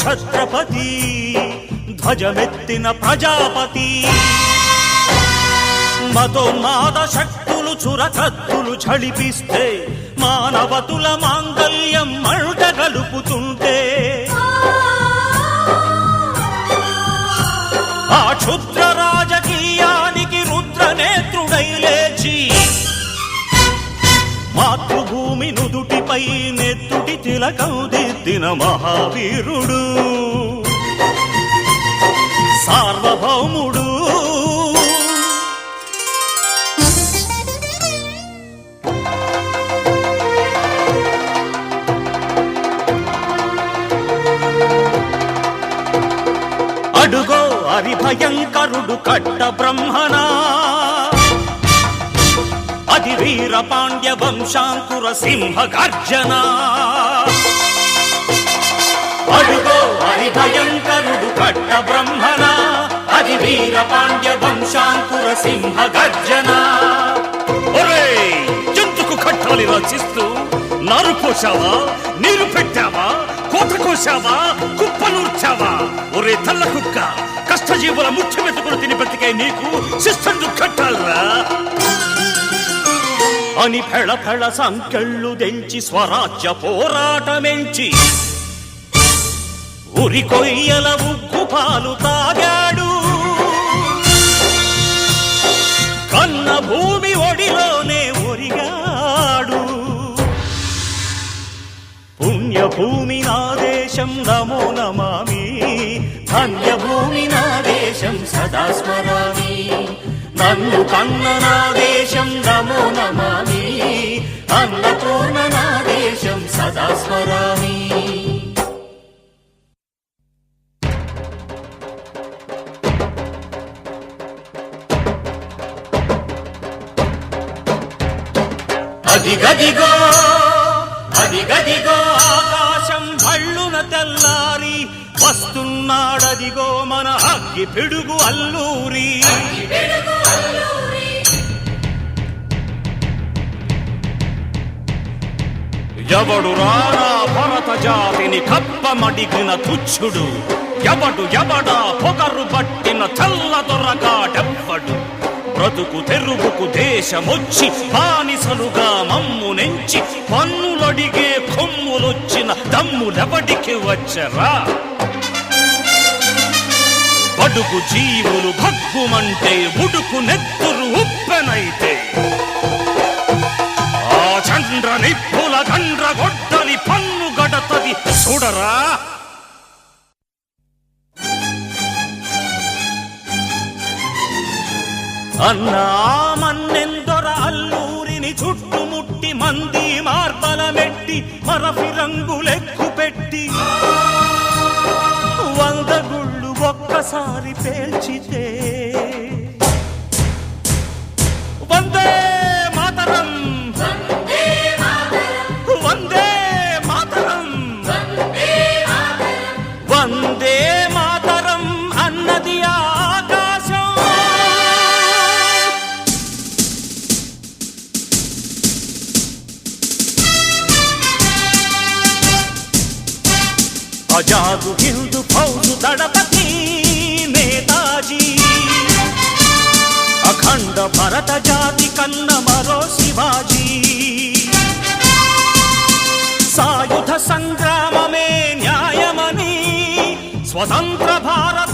ఛత్రపతి ధ్వజమెత్తిన ప్రజాపతి. మతోన్మాద శక్తులు చురకత్తులు ఝళిపిస్తే మానవతుల మాంగల్యం మల్ట గలుపుతుంటే ఆ క్షుద్ర రాజకీయానికి రుద్రనేత్రుడై లేచి మాతృభూమి నుదుటిపై నెత్తుటి తిలకౌదిద్దిన మహావీరుడు. సార్వభౌముడు. అడుగో హరిభయంకరుడు కట్ట బ్రహ్మనా. అది వీర పాండ్య వంశాంకుర సింహ గర్జన. అడుగో హరిభయంకరుడు కట్ట బ్రహ్మణ అది వీర పాండ్య వంశాంకుర సింహ గర్జన. జంతుకు కట్టాలి రచిస్తూ నారు పోసావా నీరు పెట్టావా? కోత కోసావా కుప్పనూర్చావా ఒరే తల్ల కుక్క కష్టజీవుల ముఖ్యమెత్తుకుని తిని బ్రతికే నీకు శిస్తందు కట్టాలరా. అని ఫెళ ఫెళ సంకెళ్ళు దెంచి స్వరాజ్య పోరాటమెంచి. ఉరి కొయ్యల ఉగ్గు పాలు తాగాడు. కన్న భూమి ఒడిలోనే ఒరిగాడు. పుణ్యభూమి నా దేశం నమో నమామి. ధన్యభూమి నా దేశం సదా స్మరామి. నన్ను కన్న నా దేశం నమో నమామి. అన్నపూర్ణ నా దేశం సదా స్మరామి. అదిగదిగో అదిగదిగో ఆకాశం భళ్ళున తెల్లారి వస్తున్నాడదిగో మన అగ్గి పిడుగు అల్లూరి. ఎవడు రారా భరత జాతిని కప్పమడిగిన తుచ్చుడు? ఎవడు ఎవడా పొగరు పట్టిన చల్ల దొరగాడెవ్వడు బ్రతుకు తెరుగుకు దేశమొచ్చి బానిసలుగా మమ్ము నెంచి పన్నులడిగే కొమ్ములొచ్చిన దమ్ములెవడికి వచ్చరా? బడుగు జీవులు భగ్గుమంటే ఉడుకు నెత్తురు ఉప్పెనైతే. ఆ చంద్ర నిప్పుల గండ్ర పన్ను గడతది. చూడరా? అన్నా మన్నెందొర అల్లూరిని చుట్టుముట్టి మంది మార్బలమెట్టి మరఫి రంగులెక్కు పెట్టి వంద గుళ్ళు ఒక్కసారి పేల్చితే బాబు హిందూ ఫౌజు దళపతి నేతాజీ. అఖండ భరత జాతి కన్న మరో శివాజీ. సాయుధ సంగ్రామమే న్యాయమని స్వతంత్ర భారత